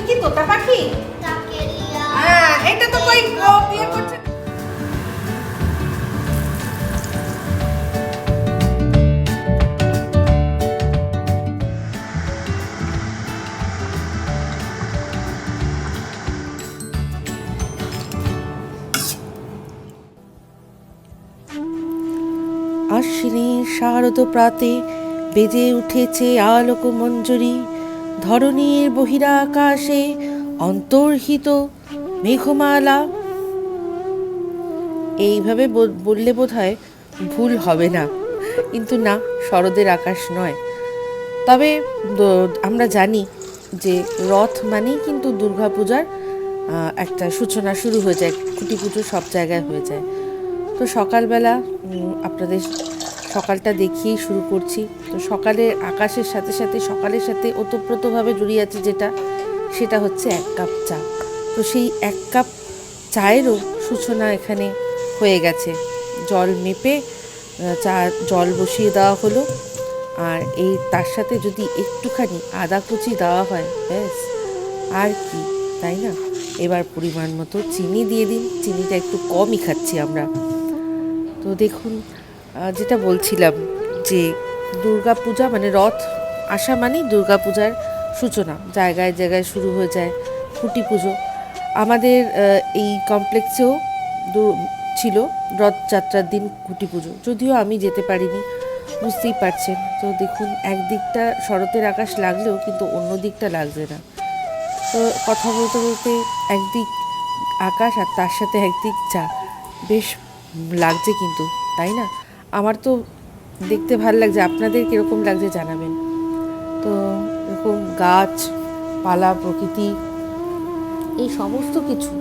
পাখি কি তোতা পাখি? হ্যাঁ, এটা তো কই বিয়ে করছে। আশ্বিনী শারদ প্রাতে বেজে উঠেছে আলোক মঞ্জুরি ধরণীর বহিরাকাশে অন্তর্হিত মেঘমালা। এইভাবে বল- বললে বোধ হয় ভুল হবে না। কিন্তু না, শরদের আকাশ নয়। তবে আমরা জানি যে রথ মানেই কিন্তু দুর্গাপূজার একটা সূচনা শুরু হয়ে যায়, খুঁটি পুজো সব জায়গায় হয়ে যায়। তো সকালবেলা আপনাদের সকালটা দেখিয়েই শুরু করছি। তো সকালের আকাশের সাথে সাথে, সকালের সাথে ওতপ্রোতভাবে জড়িয়ে আছে যেটা, সেটা হচ্ছে এক কাপ চা। তো সেই এক কাপ চায়েরও সূচনা এখানে হয়ে গেছে। জল মেপে চা, জল বসিয়ে দেওয়া হলো। আর এই তার সাথে যদি একটুখানি আদা কুচি দেওয়া হয়, ব্যাস, আর কি, তাই না? এবার পরিমাণ মতো চিনি দিয়ে দিন। চিনিটা একটু কমই খাচ্ছি আমরা। তো দেখুন যেটা বলছিলাম যে দুর্গা পূজা মানে রথ আসা মানেই দুর্গা পূজার সূচনা, জায়গায় জায়গায় শুরু হয়ে যায় খুঁটি পুজো। আমাদের এই কমপ্লেক্সেও ছিল রথযাত্রার দিন খুঁটি পুজো। যদিও আমি যেতে পারিনি, বুঝতেই পারছেন। তো দেখুন, একদিকটা শরতের আকাশ লাগলেও কিন্তু অন্য দিকটা লাগছে না। তো কথা বলতে বলতে একদিক আকাশ আর তার সাথে একদিক চা বেশ লাগছে কিন্তু, তাই না? আমার তো দেখতে ভালো লাগছে, আপনাদের কীরকম লাগছে জানাবেন। তো এরকম গাছ, পালা, প্রকৃতি, এই সমস্ত কিছু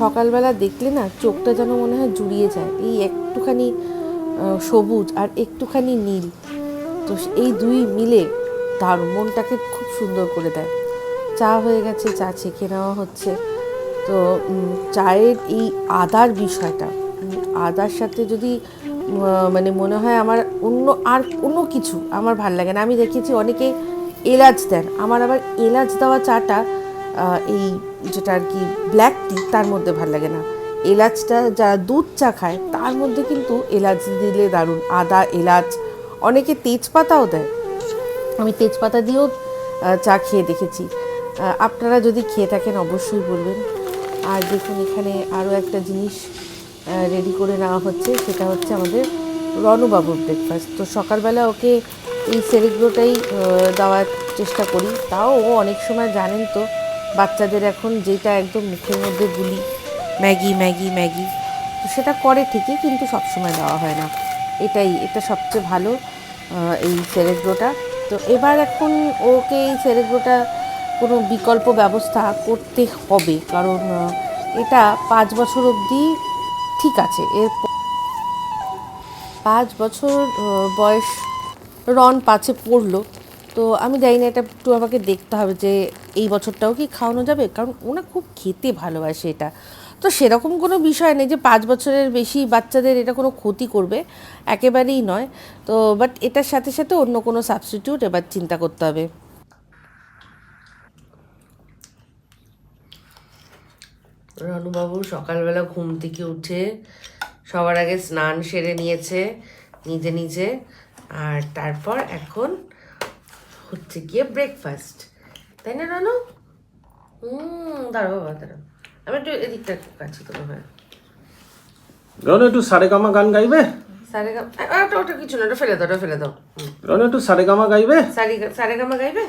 সকালবেলা দেখলে না চোখটা যেন মনে হয় জুড়িয়ে যায়। এই একটুখানি সবুজ আর একটুখানি নীল। তো এই দুই মিলে তার মনটাকে খুব সুন্দর করে দেয়। চা হয়ে গেছে, চা ছেঁকে নেওয়া হচ্ছে। তো চায়ের এই আদার বিষয়টা আদার সাথে যদি মানে মনে হয় আমার অন্য আর কোনো কিছু আমার ভালো লাগে না। আমি দেখেছি অনেকে এলাচ দেন। আমার আবার এলাচ দেওয়া চাটা এই যেটা আর কি ব্ল্যাক টি তার মধ্যে ভালো লাগে না। এলাচটা যারা দুধ চা খায়, তার মধ্যে কিন্তু এলাচ দিলে দারুণ। আদা, এলাচ, অনেকে তেজপাতাও দেয়। আমি তেজপাতা দিয়েও চা খেয়ে দেখেছি। আপনারা যদি খেয়ে থাকেন অবশ্যই বলবেন। আর দেখুন এখানে আরও একটা জিনিস। রেডি করে নেওয়া হচ্ছে। সেটা হচ্ছে আমাদের রণবাবুর ব্রেকফাস্ট তো সকালবেলা ওকে এই সেরেগ্রোটাই দেওয়ার চেষ্টা করি। তাও ও অনেক সময় জানেন তো, বাচ্চাদের এখন যেটা একদম মুখের মধ্যে গুলি, ম্যাগি ম্যাগি ম্যাগি, তো সেটা করে ঠিকই, কিন্তু সবসময় দেওয়া হয় না। এটাই, এটা সবচেয়ে ভালো এই সেরেগ্রোটা। তো এবার এখন ওকে এই সেরেগ্রোটা কোনো বিকল্প ব্যবস্থা করতে হবে। কারণ এটা পাঁচ বছর অবধি ঠিক আছে, এর পাঁচ বছর বয়স রন পাঁচে পড়ল। তো আমি জানি না, এটা একটু আমাকে দেখতে হবে যে এই বছরটাও কি খাওয়ানো যাবে, কারণ ওনা খুব খেতে ভালোবাসে এটা। তো সেরকম কোনো বিষয় নেই যে পাঁচ বছরের বেশি বাচ্চাদের এটা কোনো ক্ষতি করবে, একেবারেই নয়। তো বাট এটার সাথে সাথে অন্য কোনো সাবস্টিটিউট এবার চিন্তা করতে হবে। রনুবাবু সকালবেলা ঘুম থেকে উঠে সবার আগে স্নান সেরে নিয়েছে নিজে নিজে। আর তারপর এখন হচ্ছে গিয়ে ব্রেকফাস্ট তাই না রানু? হুম দাঁড়া বাবা দাঁড়া আমি একটু এদিকটা কাছে তোলো হ্যাঁ। রনু একটু সারেগামা গান গাইবে? সারে গা ওটা ওটা কিছু না ওটা ফেলে দাও ওটা ফেলে দাও। রনু একটু সারেগামা গাইবে? সারি সারে গামা গাইবে?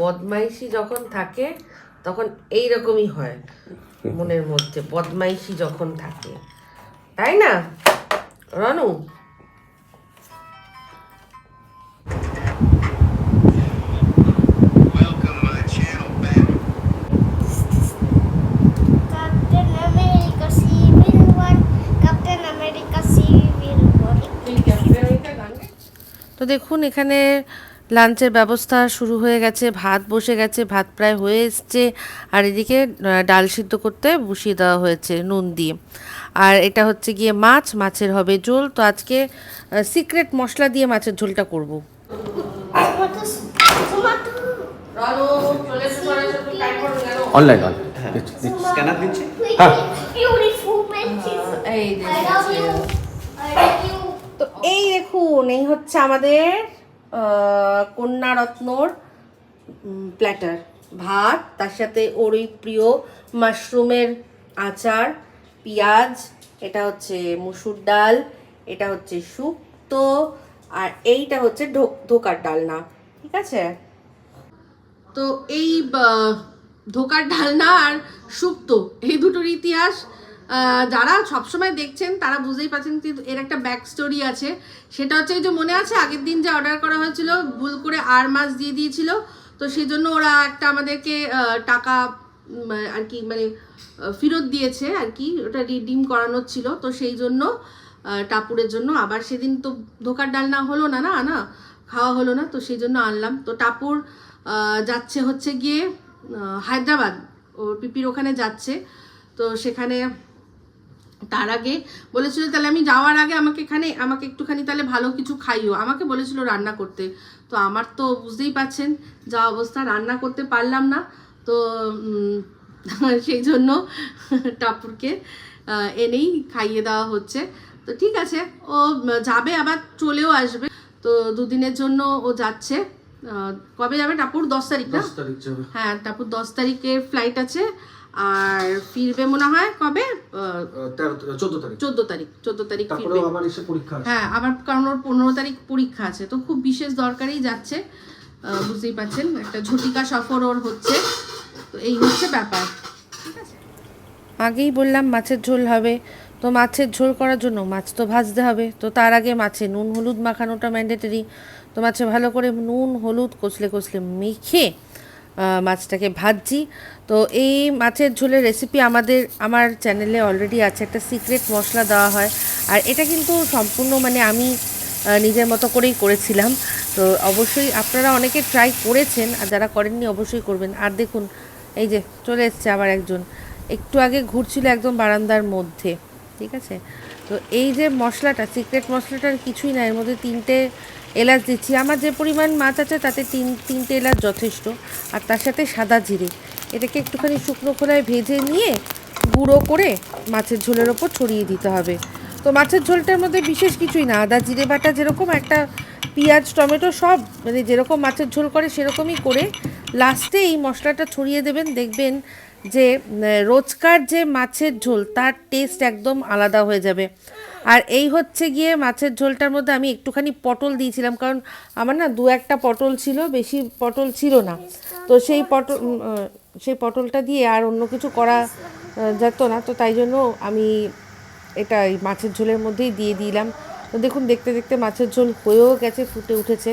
বদমাইশি যখন থাকে তখন এই রকমই হয় মনের মধ্যে বদমাইশি যখন থাকে। তাই না? রনু? তো দেখুন এখানে লাঞ্চের ব্যবস্থা শুরু হয়ে গেছে ভাত বসে গেছে ভাত প্রায় হয়ে এসছে। আর এদিকে ডাল সিদ্ধ করতে বসিয়ে দেওয়া হয়েছে নুন দিয়ে। আর এটা হচ্ছে গিয়ে মাছ মাছের হবে ঝোল। তো আজকে সিক্রেট মশলা দিয়ে মাছের ঝোলটা করব. অনলাইন স্ক্যানার দিচ্ছে? এই দেখুন এই হচ্ছে আমাদের আহ, কন্যা রত্নর প্ল্যাটার ভাত তার সাথে ওরই প্রিয় মাশরুমের আচার পেঁয়াজ এটা হচ্ছে মুসুর ডাল এটা হচ্ছে শুক্তো আর এইটা হচ্ছে ধোকার ডালনা ঠিক আছে? তো এই ধোকার ডালনা আর শুক্তো এই দুটোর ইতিহাস যারা সবসময় দেখছেন, তারা বুঝতেই পারছেন কিন্তু এর একটা ব্যাক স্টোরি আছে। সেটা হচ্ছে যে মনে আছে, আগের দিন যে অর্ডার করা হয়েছিল, ভুল করে আর মাছ দিয়ে দিয়েছিল, তো সেই জন্য ওরা একটা আমাদেরকে টাকা আর কি মানে ফেরত দিয়েছে, আর কি, ওটা রিডিম করানোর ছিল, তো সেই জন্য টাপুরের জন্য। আবার সেদিন তো ধোকার ডাল না হলো না না না, খাওয়া হলো না, তো সেই জন্য আনলাম। তো টাপুর যাচ্ছে হচ্ছে গিয়ে হায়দ্রাবাদ, ওর পিপির ওখানে যাচ্ছে, তো সেখানে তার আগে বলেছিল তাহলে আমি যাওয়ার আগে আমাকে এখানে আমাকে একটুখানি তাহলে ভালো কিছু খাইও। আমাকে বলেছিল রান্না করতে। তো আমার তো বুঝতেই পাচ্ছেন যা অবস্থা রান্না করতে পারলাম না। তো সেই জন্য টাপুরকে এনেই খাইয়ে দেওয়া হচ্ছে। তো ঠিক আছে ও যাবে আবার চলেও আসবে। তো দুদিনের জন্য ও যাচ্ছে। কবে যাবে? টাপুর দশ তারিখ না? হ্যাঁ তারপর দশ তারিখের ফ্লাইট আছে। আর ফিরবে মনে হয় কবে? চোদ্দ তারিখ। চোদ্দ তারিখ চোদ্দ তারিখ ফিরবে। আবার এসে পরীক্ষা আছে। হ্যাঁ আবার কারণ ওর পনেরো তারিখ পরীক্ষা আছে তো খুব বিশেষ দরকারেই যাচ্ছে। বুঝতেই পারছেন একটা ঝটিকা সফর ওর হচ্ছে। তো এই হচ্ছে ব্যাপার। আগেই বললাম মাছের ঝোল হবে। তো মাছের ঝোল করার জন্য মাছ তো ভাজতে হবে। তো তার আগে মাছে নুন হলুদ মাখানোটা ম্যান্ডেটরি তো মাছে ভালো করে নুন হলুদ কষলে কষলে মেখে মাছটাকে ভাজছি। তো এই মাছের ঝোলের রেসিপি আমাদের, আমার চ্যানেলে অলরেডি আছে। একটা সিক্রেট মশলা দেওয়া হয়। আর এটা কিন্তু সম্পূর্ণ মানে আমি নিজের মতো করেই করেছিলাম। তো অবশ্যই আপনারা অনেকে ট্রাই করেছেন, আর যারা করেননি অবশ্যই করবেন। আর দেখুন, এই যে চলে এসছে আবার একজন। একটু আগে ঘুরছিল একদম বারান্দার মধ্যে, ঠিক আছে? তো এই যে মশলাটা সিক্রেট মশলাটার কিছুই না, এর মধ্যে তিনটে এলাচ দিচ্ছি। আমার যে পরিমাণ মাছ আছে, তাতে তিন, তিনটে এলাচ যথেষ্ট। আর তার সাথে সাদা জিরে। এটাকে একটুখানি শুকনো খোলায় ভেজে নিয়ে গুঁড়ো করে মাছের ঝোলের ওপর ছড়িয়ে দিতে হবে। তো মাছের ঝোলটার মধ্যে বিশেষ কিছুই না। আদা, জিরে বাটা যেরকম একটা পেঁয়াজ, টমেটো সব মানে যেরকম মাছের ঝোল করে, সেরকমই করে লাস্টে এই মশলাটা ছড়িয়ে দেবেন। দেখবেন যে রোজকার যে মাছের ঝোল, তার টেস্ট একদম আলাদা হয়ে যাবে। আর এই হচ্ছে গিয়ে মাছের ঝোলটার মধ্যে আমি একটুখানি পটল দিয়েছিলাম, কারণ আমার না দু একটা পটল ছিল, বেশি পটল ছিল না। তো সেই পটল সেই পটলটা দিয়ে আর অন্য কিছু করা যেত না। তো তাই জন্য আমি এটা এই মাছের ঝোলের মধ্যেই দিয়ে দিলাম। তো দেখুন, দেখতে দেখতে মাছের ঝোল হয়েও গেছে, ফুটে উঠেছে।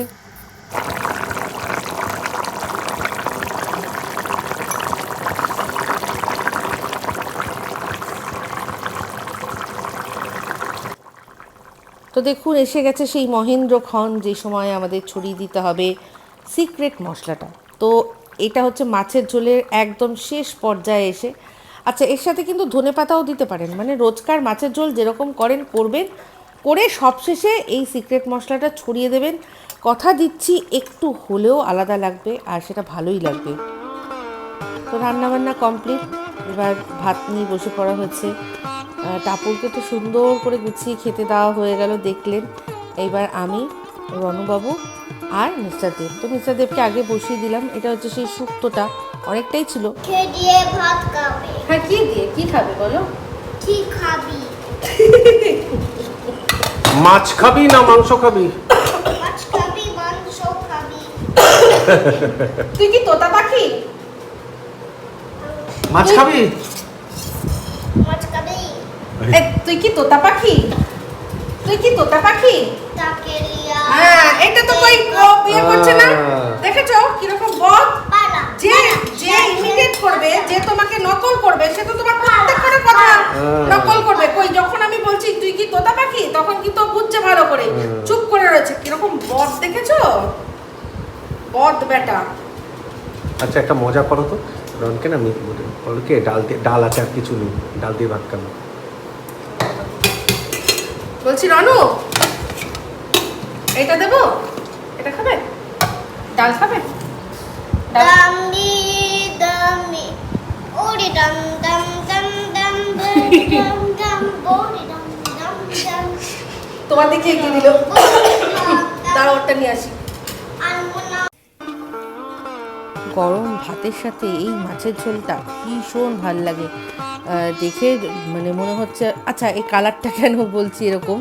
তো দেখুন, এসে গেছে সেই মহেন্দ্রক্ষণ যে সময় আমাদের ছড়িয়ে দিতে হবে সিক্রেট মশলাটা। তো এটা হচ্ছে মাছের ঝোলের একদম শেষ পর্যায়ে এসে। আচ্ছা এর সাথে কিন্তু ধনে পাতাও দিতে পারেন। মানে রোজকার মাছের ঝোল যেরকম করেন, করবেন, করে সবশেষে এই সিক্রেট মশলাটা ছড়িয়ে দেবেন। কথা দিচ্ছি, একটু হলেও আলাদা লাগবে আর সেটা ভালোই লাগবে। তো রান্নাবান্না কমপ্লিট এবার ভাত নিয়ে বসে পড়া হয়েছে টাপুরকে তো সুন্দর করে গুছিয়ে খেতে দেওয়া হয়ে গেল দেখলেন। এইবার আমি রণবাবু আর মিস্টার দেব। তো মিস্টার দেবকে আগে বসিয়ে দিলাম এটা হচ্ছে সেই শুক্তোটা অনেকটাই ছিল। খেয়ে দিয়ে ভাত খাবে। হ্যাঁ কি দিয়ে কি খাবে বলো? কি খাবি? মাছ খাবি না মাংস খাবি? মাছ খাবি মাংস খাবি। তুই কি তোতা পাখি? খাবি মাছ খাবি? তুই কি তোতা পাখি? তুই কি তোতা পাখি? হ্যাঁ এটা তো কই ও বিয়ে করছে না। দেখেছ কীরকম বদ যে যে ইমিটেট করবে যে তোমাকে নকল করবে সে তো তোমার প্রত্যেকটা কথা নকল করবে। কই যখন আমি বলছি তুই কি তোতা পাখি? তখন কিন্তু বুঝছে ভালো করে। চুপ করে রয়েছে। কীরকম বদ দেখেছ? বদ বেটা। আচ্ছা একটা মজা করো তো। রনকে না মিট বলে বলো কি ডাল দিয়ে ডাল আছে আর কিছু নেই। ডাল দিয়ে ভাত খাব। বলছি রনু এটা দেবো? এটা খাবে? ডাল খাবে? তোমার দিকে এগিয়ে দিল। তারা ওটা নিয়ে আসি। গরম ভাতের সাথে এই মাছের ঝোলটা ভীষণ ভালো লাগে। দেখে মানে মনে হচ্ছে আচ্ছা এই কালারটা কেন বলছি এরকম?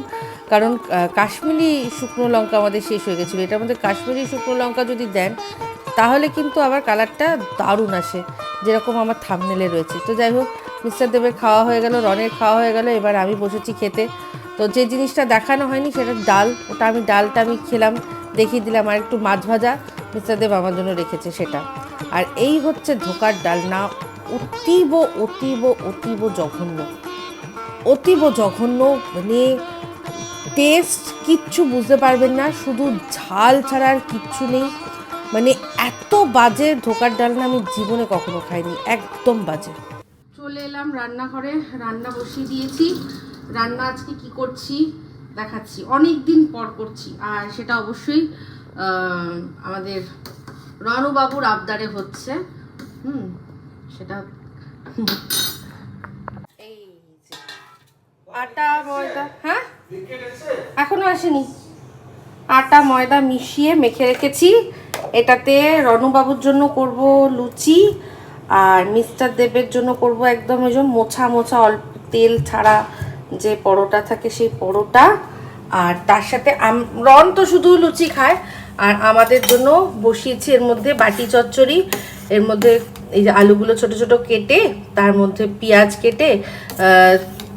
কারণ কাশ্মীরি শুকনো লঙ্কা আমাদের শেষ হয়ে গেছিল। এটার মধ্যে কাশ্মীরি শুকনো লঙ্কা যদি দেন, তাহলে কিন্তু আবার কালারটা দারুণ আসে, যেরকম আমার থামনেলে রয়েছে। তো যাই হোক মিস্টার দেবের খাওয়া হয়ে গেল, রনের খাওয়া হয়ে গেল, এবার আমি বসেছি খেতে। তো যে জিনিসটা দেখানো হয়নি সেটা ডাল, ওটা আমি ডালটা আমি খেলাম, দেখিয়ে দিলাম, আর একটু মাছ ভাজা মিস্টার দেব আমার জন্য রেখেছে সেটা। আর এই হচ্ছে ধোকার ডাল না অতীব অতীব অতীব জঘন্য। অতীব জঘন্য মানে টেস্ট কিচ্ছু বুঝতে পারবেন না, শুধু ঝাল ছাড়া আর কিচ্ছু নেই। মানে এত বাজে ধোকার ডাল না আমি জীবনে কখনো খাইনি, একদম বাজে। চলে এলাম রান্নাঘরে, রান্না বসিয়ে দিয়েছি। রান্না আজকে কি করছি দেখাচ্ছি। অনেক দিন পর করছি, আর সেটা অবশ্যই আমাদের রণবাবুর আবদারে হচ্ছে। হুম, সেটা এই আটা, ময়দা হ্যাঁ? এখনও আসেনি। আটা, ময়দা মিশিয়ে মেখে রেখেছি। এটাতে রণবাবুর জন্য করব লুচি আর মিস্টার দেবের জন্য করব একদম ওই মোছা মোছা অল্প তেল ছাড়া যে পরোটা থাকে সেই পরোটা। আর তার সাথে রন তো শুধু লুচি খায়। আর আমাদের জন্য বসিয়েছি এর মধ্যে বাটি চচ্চড়ি, এর মধ্যে এই যে আলুগুলো ছোট ছোট কেটে, তার মধ্যে পেঁয়াজ কেটে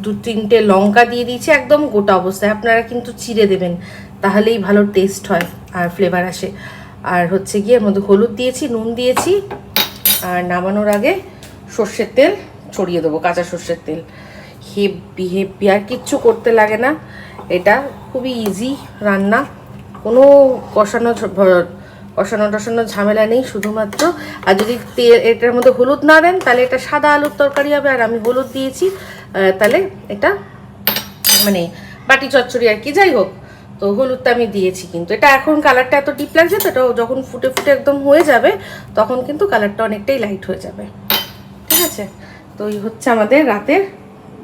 দু তিনটে লঙ্কা দিয়ে দিয়েছি একদম গোটা অবস্থায়। আপনারা কিন্তু চিড়ে দেবেন, তাহলেই ভালো টেস্ট হয় আর ফ্লেভার আসে। আর হচ্ছে গিয়ে এর মধ্যে হলুদ দিয়েছি, নুন দিয়েছি, আর নামানোর আগে সর্ষের তেল ছড়িয়ে দেবো, কাঁচা সর্ষের তেল। হেব্বি হেব্বি, আর কিচ্ছু করতে লাগে না। এটা খুবই ইজি রান্না। কোনো কষানো কষানো টষানো ঝামেলা নেই, শুধুমাত্র আর যদি তেল, এটার মধ্যে হলুদ না দেন, তাহলে এটা সাদা আলুর তরকারি হবে, আর আমি হলুদ দিয়েছি তাহলে এটা মানে বাটি চচ্চড়ি আর কি, যাই হোক। তো হলুদটা আমি দিয়েছি কিন্তু। এটা এখন কালারটা এত ডিপ লাগছে তো, এটা যখন ফুটে ফুটে একদম হয়ে যাবে, তখন কিন্তু কালারটা অনেকটাই লাইট হয়ে যাবে। ঠিক আছে? তো এই হচ্ছে আমাদের রাতের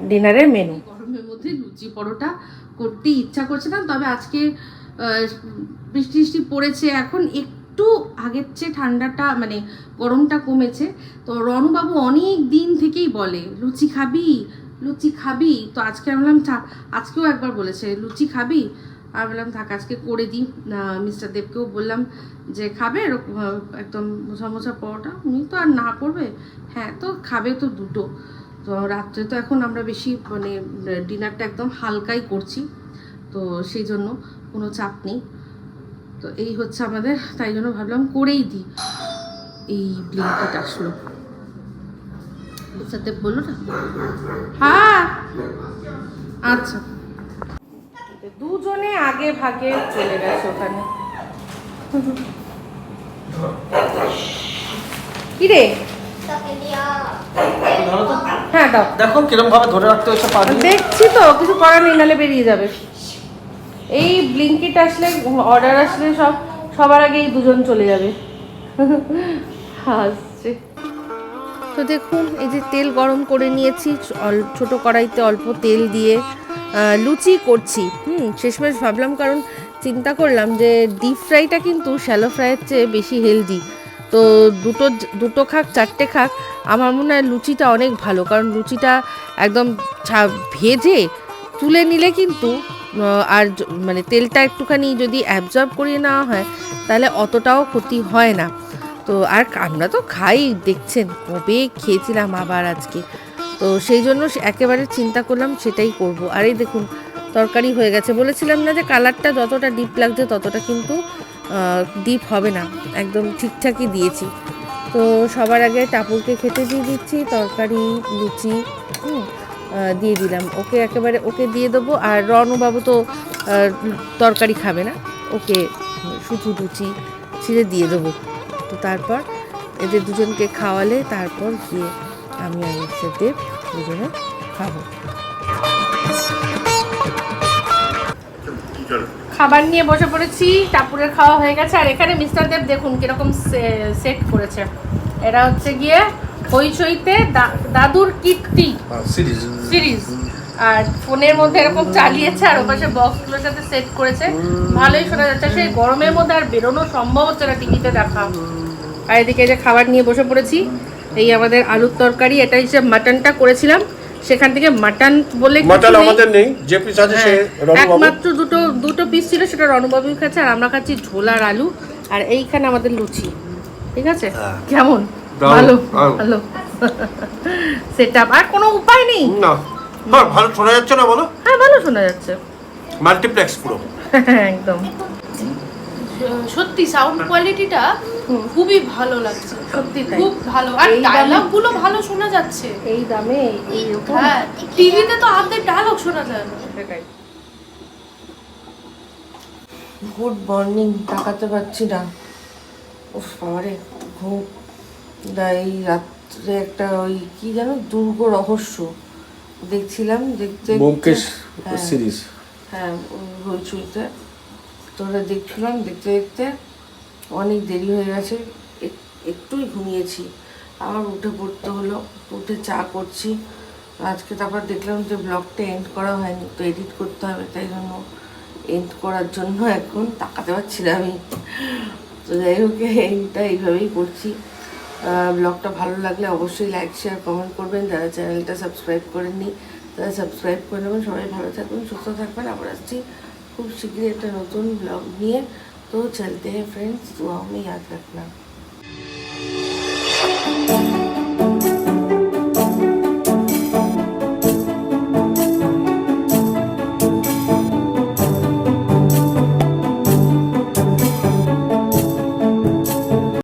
ডিনারের মেনু গরমের মধ্যে লুচি পরোটা করতে ইচ্ছা করছে না, তবে আজকে বৃষ্টি বৃষ্টি পড়েছে এখন। একটু আগের চেয়ে ঠান্ডাটা মানে গরমটা কমেছে। তো রণবাবু অনেক দিন থেকেই বলে, লুচি খাবি? লুচি খাবি? তো আজকে আমি বললাম "থা- আজকেও একবার বলেছে, লুচি খাবি? আমি বললাম, থাক, আজকে করে দিই। মিস্টার দেবকেও বললাম যে, খাবে? একদম মোছা পরোটা। উনি তো আর না করবে। হ্যাঁ তো খাবে তো দুটো। তো রাত্রে তো এখন আমরা বেশি মানে ডিনারটা একদম হালকাই করছি। তো সেই জন্য কোনো চাপ নেই। তো এই হচ্ছে আমাদের তাই জন্য ভাবলাম করেই দিই এই ব্লিঙ্কেট আসলো। সাথে বলল না? হ্যাঁ। আচ্ছা। দুজনে আগে ভাগে চলে গেছে ওখানে। হ্যাঁ দাও। দেখো কিরম ভাবে ধরে রাখতে হচ্ছে দেখছি তো কিছু করার নেই নাহলে বেরিয়ে যাবে। এই ব্লিঙ্কিট আসলে অর্ডার আসলে সব, সবার আগে এই দুজন চলে যাবে। হাসছে। তো দেখুন, এই যে তেল গরম করে নিয়েছি ছোট কড়াইতে অল্প তেল দিয়ে লুচি করছি। হুম, শেষমেশ ভাবলাম, কারণ চিন্তা করলাম যে ডিপ ফ্রাইটা কিন্তু শ্যালো ফ্রাইয়ের চেয়ে বেশি হেলদি তো দুটো দুটো খাক, চারটে খাক, আমার মনে হয় লুচিটা অনেক ভালো। কারণ লুচিটা একদম ভেজে তুলে নিলে কিন্তু আর মানে তেলটা একটুখানি যদি অ্যাবজর্ব করিয়ে নেওয়া হয় তাহলে অতটাও ক্ষতি হয় না। তো আর আমরা তো খাই দেখছেন কবে খেয়েছিলাম আবার আজকে। তো সেই জন্য একেবারে চিন্তা করলাম সেটাই করব। আর এই দেখুন তরকারি হয়ে গেছে। বলেছিলাম না যে কালারটা যতটা ডিপ লাগছে ততটা কিন্তু ডিপ হবে না। একদম ঠিকঠাকই দিয়েছি। তো সবার আগে টাপুরকে খেতে দিয়ে দিচ্ছি তরকারি লুচি হুম, দিয়ে দিলাম। ওকে একেবারে ওকে দিয়ে দেবো। আর রণবাবু তো তরকারি খাবে না। ওকে শুধু লুচি ছিঁড়ে দিয়ে দেবো। তো তারপর এদের দুজনকে খাওয়ালে তারপর গিয়ে আমি আর দেব দুজনে খাব। খাবার নিয়ে বসে পড়েছি, টাপুরের খাওয়া হয়ে গেছে। আর এখানে মিস্টার দেব দেখুন কীরকম সেট করেছে। এটা হচ্ছে গিয়ে হইচইতে দাদুর কীর্তি সিরিজ। সিরিজ। আর ফোনের মধ্যে এরকম চালিয়েছে আর ওপাশে বক্সগুলোর সাথে সেট করেছে ভালোই শোনা যাচ্ছে। সেই গরমের মধ্যে আর বেরোনো সম্ভব হচ্ছে না টিভিতে দেখা। আর এদিকে এই যে খাবার নিয়ে বসে পড়েছি এই আমাদের আলুর তরকারি এটা হিসেবে মাটনটা করেছিলাম সেখান থেকে মাটন বলে মাটন আমাদের নেই যে পিস আছে সে হ্যাঁ, একমাত্র দুটো দুটো পিস ছিল সেটা রণবাবু খাচ্ছে আর আমরা খাচ্ছি ঝোলার আলু আর এইখানে আমাদের লুচি। ঠিক আছে? হ্যাঁ। কেমন? ভালো ভালো। সেটা আর কোনো উপায় নেই? না। হ্যাঁ ভালো শোনা যাচ্ছে না বলো? হ্যাঁ ভালো শোনা যাচ্ছে। মাল্টিপ্লেক্স পুরো। একদম। সত্যি সাউন্ড কোয়ালিটিটা খুবই ভালো লাগছে। সত্যি খুব ভালো। আর এই দামে- ডায়লগগুলো ভালো শোনা যাচ্ছে। এই দামে এইরকম হ্যাঁ টিভিতে তো আর্ধেক ডায়লগ শোনা যায় না। সেটাই। গুড মর্নিং তাকাতে পারছি না। উফ বাবারে ঘুম এই রাত্রে একটা ওই কি যেন দুর্গ রহস্য দেখছিলাম দেখতে ব্যোমকেশ হ্যাঁ। সিরিজ। হ্যাঁ হইচইতে। তোরা দেখছিলাম দেখতে দেখতে অনেক দেরি হয়ে গেছে এক- একটুই ঘুমিয়েছি। আবার উঠে পড়তে হলো উঠে চা করছি। আজকে তারপর দেখলাম যে ব্লগটা এন্ড করা হয়নি তো এডিট করতে হবে তাই জন্য এন্ড করার জন্য এখন তাকাতে পারছি না আমি। তো যাই হোক এন্ডটা এইভাবেই করছি। ব্লগটা ভালো লাগলে অবশ্যই লাইক শেয়ার কমেন্ট করবেন যারা চ্যানেলটা সাবস্ক্রাইব করেননি তারা সাবস্ক্রাইব করে নেবেন সবাই ভালো থাকবেন সুস্থ থাকবেন আবার আসছি খুব শীঘ্রই একটা নতুন ব্লগ নিয়ে তো চলতে हैं फ्रेंड्स दुआओं में याद रखना